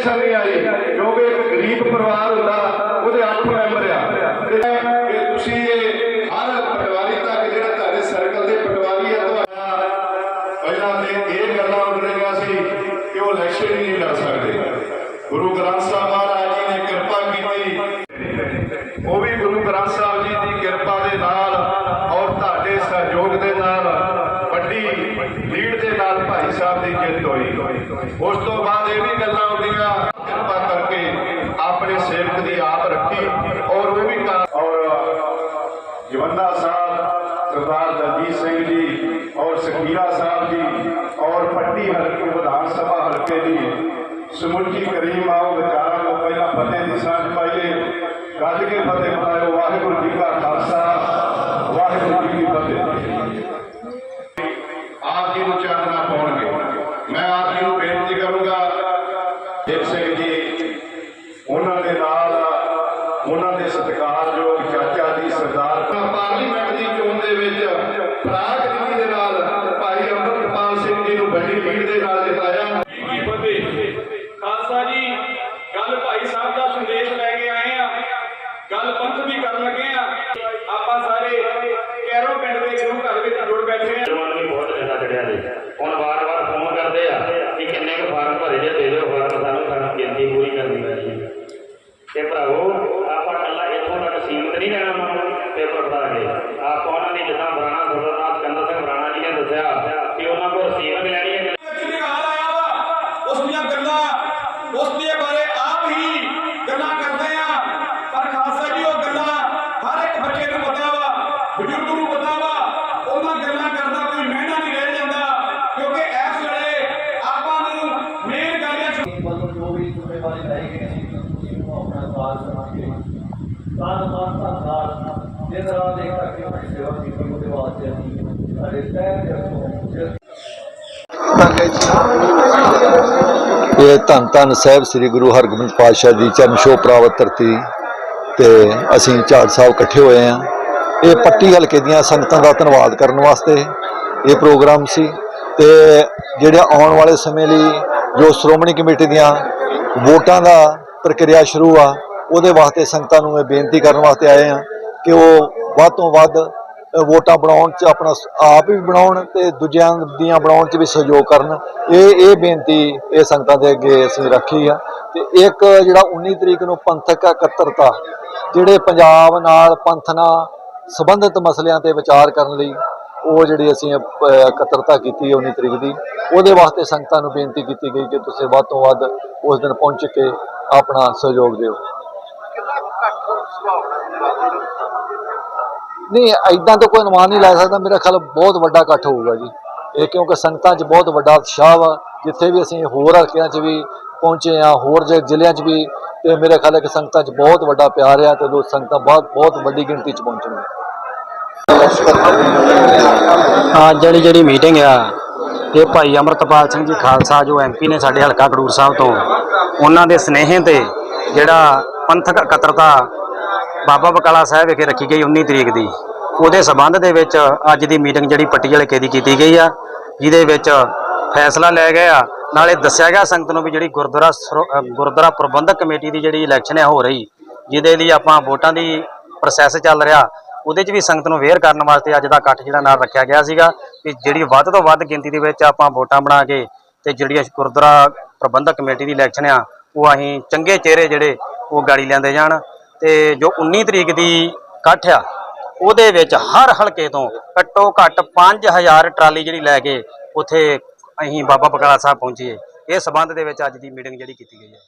Pension ਨਹੀਂ ਆਈ ਕਿਉਂਕਿ ਇੱਕ ਗਰੀਬ ਪਰਿਵਾਰ ਹੁੰਦਾ, ਉਹਦੇ 8 ਮੈਂਬਰ ਆ ਕਿ ਤੁਸੀਂ ਇਹ ਹਰ ਪਟਵਾਰੀ ਤੱਕ ਜਿਹੜਾ ਤੁਹਾਡੇ ਸਰਕਲ ਦੇ ਪਟਵਾਰੀ ਆ ਤੁਹਾਡਾ ਪਹਿਲਾਂ ਤੇ ਇਹ ਗੱਲਾਂ ਉੱਠਣੀਆਂ ਸੀ ਕਿ ਉਹ ਇਲੈਕਸ਼ਨ ਨਹੀਂ ਲੜ ਸਕਦੇ। ਗੁਰੂ ਗ੍ਰੰਥ ਸਾਹਿਬ ਮਹਾਰਾਜ ਜੀ ਨੇ ਕਿਰਪਾ ਕੀਤੀ। ਉਹ ਵੀ ਗੁਰੂ ਦੇ ਨਾਲ ਭਾਈ ਸਾਹਿਬ ਦੀ ਜਿੱਤ ਹੋਈ। ਉਸ ਤੋਂ ਬਾਅਦ ਇਹ ਵੀ ਗੱਲਾਂ ਹੁੰਦੀਆਂ, ਕਿਰਪਾ ਕਰਕੇ ਆਪਣੇ ਸੇਵਕ ਦੀ ਆਪ ਰੱਖੀ, ਔਰ ਉਹ ਵੀ ਕਰ- ਔਰ ਜਵੰਦਾ ਸਾਹਿਬ, ਸਰਦਾਰ ਦਲਜੀਤ ਸਿੰਘ ਜੀ, ਔਰ ਸਖੀਰਾ ਸਾਹਿਬ ਜੀ, ਔਰ ਪੱਟੀ ਹਲਕੇ, ਵਿਧਾਨ ਸਭਾ ਹਲਕੇ ਦੀ ਸਮੁੱਚੀ ਕਰੀਮ ਆਓ ਵਿਚਾਰਾਂ ਨੂੰ ਪਹਿਲਾਂ ਫਤਿਹ ਦੀ ਸਾਂਝ ਪਾਈਏ, ਗੱਜ ਕੇ ਫਤਿਹ ਕਿ ਉਹਨਾਂ ਕੋਲ ਰਸੀਦ ਵੀ ਲੈਣੀ ਹੈ। ਨਿਹਾਲ ਆਇਆ ਵਾ? ਉਸ ਦੀਆਂ ਗੱਲਾਂ ਉਸ ਦੇ ਬਾਰੇ ਆਪ ਹੀ ਗੱਲਾਂ ਕਰਦੇ ਆ। ਪਰ ਖਾਲਸਾ ਜੀ ਉਹ ਗੱਲਾਂ ਹਰ ਇੱਕ ਬੱਚੇ ਨੂੰ ਪਤਾ ਵਾ ਬਜ਼ੁਰਗ ਨੂੰ ਪਤਾ ਵਾ। ਉਹਨਾਂ ਗੱਲਾਂ ਕਰਦਾ ਕੋਈ ਮਹਿਣਾ ਨਹੀਂ ਰਹਿ ਜਾਂਦਾ ਕਿਉਂਕਿ ਇਸ ਵੇਲੇ ਆਪਾਂ ਨੂੰ ਮੇਨ ਗੱਲ ਇਹ ਵੱਲੋਂ ਜੋ ਵੀ ਜ਼ਿੰਮੇਵਾਰੀ ਲਈ ਗਈ ਸੀ ਤੁਸੀਂ ਨੂੰ ਆਪਣਾ ਸਾਥ ਦੇਵਾਂਗੇ। ਸਾਥ ਸਾਥ ਧੰਨਵਾਦ। ਇਹ ਤਰ੍ਹਾਂ ਦੇ ਕਰਕੇ ਆਪਣੀ ਸੇਵਾ ਕੀਤੀ ਉਹਦੇ ਵਾਸਤੇ ਅਸੀਂ ਇਹ ਧੰਨ ਧੰਨ ਸਾਹਿਬ ਸ੍ਰੀ ਗੁਰੂ ਹਰਗੋਬਿੰਦ ਪਾਤਸ਼ਾਹ ਦੀ ਚਰਨ ਛੋਹ ਪ੍ਰਾਪਤ ਧਰਤੀ ਤੇ ਅਸੀਂ ਝਾੜ ਸਾਹਿਬ ਇਕੱਠੇ ਹੋਏ ਆ ਇਹ ਪੱਟੀ ਹਲਕੇ ਦੀਆਂ ਸੰਗਤਾਂ ਦਾ ਧੰਨਵਾਦ ਕਰਨ ਵਾਸਤੇ ਇਹ ਪ੍ਰੋਗਰਾਮ ਸੀ ਤੇ ਜਿਹੜੇ ਆਉਣ ਵਾਲੇ ਸਮੇਂ ਲਈ ਜੋ ਸ਼੍ਰੋਮਣੀ ਕਮੇਟੀ ਦੀਆਂ ਵੋਟਾਂ ਦਾ ਪ੍ਰਕਿਰਿਆ ਸ਼ੁਰੂ ਆ, ਉਹਦੇ ਵਾਸਤੇ ਸੰਗਤਾਂ ਨੂੰ ਇਹ ਬੇਨਤੀ ਕਰਨ ਵਾਸਤੇ ਆਏ ਆ ਕਿ ਉਹ ਵੱਧ ਤੋਂ ਵੱਧ ਵੋਟਾਂ ਬਣਾਉਣ ਚ ਆਪਣਾ ਆਪ ਵੀ ਬਣਾਉਣ ਤੇ ਦੂਜਿਆਂ ਦੀਆਂ ਬਣਾਉਣ ਚ ਵੀ ਸਹਿਯੋਗ ਕਰਨ। ਇਹ ਇਹ ਬੇਨਤੀ ਇਹ ਸੰਗਤਾਂ ਦੇ ਅੱਗੇ ਅਸੀਂ ਰੱਖੀ ਆ। ਤੇ ਇੱਕ ਜਿਹੜਾ 19 ਤਰੀਕ ਨੂੰ ਪੰਥਕ ਇਕੱਤਰਤਾ, ਜਿਹੜੇ ਪੰਜਾਬ ਨਾਲ ਪੰਥ ਨਾਲ ਸੰਬੰਧਿਤ ਮਸਲਿਆਂ ਤੇ ਵਿਚਾਰ ਕਰਨ ਲਈ ਉਹ ਜਿਹੜੀ ਅਸੀਂ ਇਕੱਤਰਤਾ ਕੀਤੀ ਹੈ 19 ਤਰੀਕ ਦੀ, ਉਹਦੇ ਵਾਸਤੇ ਸੰਗਤਾਂ ਨੂੰ ਬੇਨਤੀ ਕੀਤੀ ਗਈ ਕਿ ਤੁਸੀਂ ਵੱਧ ਤੋਂ ਵੱਧ ਉਸ ਦਿਨ ਪਹੁੰਚ ਕੇ ਆਪਣਾ ਸਹਿਯੋਗ ਦਿਓ। ਨਹੀਂ ਐਦਾਂ ਤਾਂ ਕੋਈ ਅਨੁਮਾਨ ਨਹੀਂ ਲਾ ਸਕਦਾ। ਮੇਰਾ ਖਿਆਲ ਬਹੁਤ ਵੱਡਾ ਇਕੱਠ ਹੋਊਗਾ ਜੀ। ਇਹ ਕਿਉਂਕਿ ਸੰਗਤਾਂ 'ਚ ਬਹੁਤ ਵੱਡਾ ਉਤਸ਼ਾਹ ਵਾ। ਜਿੱਥੇ ਵੀ ਅਸੀਂ ਹੋਰ ਹਲਕਿਆਂ 'ਚ ਵੀ ਪਹੁੰਚੇ ਆ ਹੋਰ ਜ਼ਿਲ੍ਹਿਆਂ 'ਚ ਵੀ, ਤੇ ਮੇਰੇ ਖਿਆਲ ਹੈ ਕਿ ਸੰਗਤਾਂ 'ਚ ਬਹੁਤ ਵੱਡਾ ਪਿਆਰ ਆ ਤੇ ਲੋਕ ਸੰਗਤਾਂ ਬਹੁਤ ਬਹੁਤ ਵੱਡੀ ਗਿਣਤੀ 'ਚ ਪਹੁੰਚਣਗੇ ਅੱਜ ਜਿਹੜੀ ਜਿਹੜੀ ਮੀਟਿੰਗ ਆ, ਇਹ ਭਾਈ ਅਮਰਤਪਾਲ ਸਿੰਘ ਜੀ ਖਾਲਸਾ, ਜੋ ਐਮਪੀ ਨੇ ਸਾਡੇ ਹਲਕਾ ਖਡੂਰ ਸਾਹਿਬ ਤੋਂ, ਉਹਨਾਂ ਦੇ ਸਨੇਹ ਤੇ ਜਿਹੜਾ ਪੰਥਕ ਇਕੱਤਰਤਾ ਬਾਬਾ ਬਕਾਲਾ ਸਾਹਿਬ ਵਿਖੇ ਰੱਖੀ ਗਈ 19 ਤਰੀਕ ਦੀ। ਉਹਦੇ ਸਬੰਧ ਦੇ ਵਿੱਚ ਅੱਜ ਦੀ ਮੀਟਿੰਗ ਜਿਹੜੀ ਪੱਟੀ ਹਲਕੇ ਦੀ ਕੀਤੀ ਗਈ ਆ, ਜਿਹਦੇ ਵਿੱਚ ਫੈਸਲਾ ਲਿਆ ਗਿਆ। ਨਾਲੇ ਦੱਸਿਆ ਗਿਆ ਸੰਗਤ ਨੂੰ ਵੀ ਜਿਹੜੀ ਗੁਰਦੁਆਰਾ ਸਰੋ- ਗੁਰਦੁਆਰਾ ਪ੍ਰਬੰਧਕ ਕਮੇਟੀ ਦੀ ਜਿਹੜੀ ਇਲੈਕਸ਼ਨ ਹੈ ਹੋ ਰਹੀ, ਜਿਹਦੇ ਲਈ ਆਪਾਂ ਵੋਟਾਂ ਦੀ ਪ੍ਰੋਸੈਸ ਚੱਲ ਰਿਹਾ। ਉਹਦੇ 'ਚ ਵੀ ਸੰਗਤ ਨੂੰ ਅਵੇਅਰ ਕਰਨ ਵਾਸਤੇ ਅੱਜ ਦਾ ਇਕੱਠ ਜਿਹੜਾ ਨਾਲ ਰੱਖਿਆ ਗਿਆ ਸੀਗਾ ਕਿ ਜਿਹੜੀ ਵੱਧ ਤੋਂ ਵੱਧ ਗਿਣਤੀ ਦੇ ਵਿੱਚ ਆਪਾਂ ਵੋਟਾਂ ਬਣਾ ਕੇ ਤੇ ਜਿਹੜੀ ਅਸੀਂ ਗੁਰਦੁਆਰਾ ਪ੍ਰਬੰਧਕ ਕਮੇਟੀ ਦੀ ਇਲੈਕਸ਼ਨ ਆ, ਉਹ ਅਸੀਂ ਚੰਗੇ ਚਿਹਰੇ ਜਿਹੜੇ ਉਹ ਗਾੜੀ ਲੈਂਦੇ ਜਾਣ ਤੇ ਜੋ 19 ਤਰੀਕ ਦੀ ਇਕੱਠ ਆ, ਉਹਦੇ ਵਿੱਚ ਹਰ ਹਲਕੇ ਤੋਂ ਘੱਟੋ ਘੱਟ 5000 ਟਰਾਲੀ ਜਿਹੜੀ ਲੈ ਕੇ ਉੱਥੇ ਅਸੀਂ ਬਾਬਾ ਬਕਾਲਾ ਸਾਹਿਬ ਪਹੁੰਚੀਏ। ਇਸ ਸਬੰਧ ਦੇ ਵਿੱਚ ਅੱਜ ਦੀ ਮੀਟਿੰਗ ਜਿਹੜੀ ਕੀਤੀ ਗਈ ਹੈ।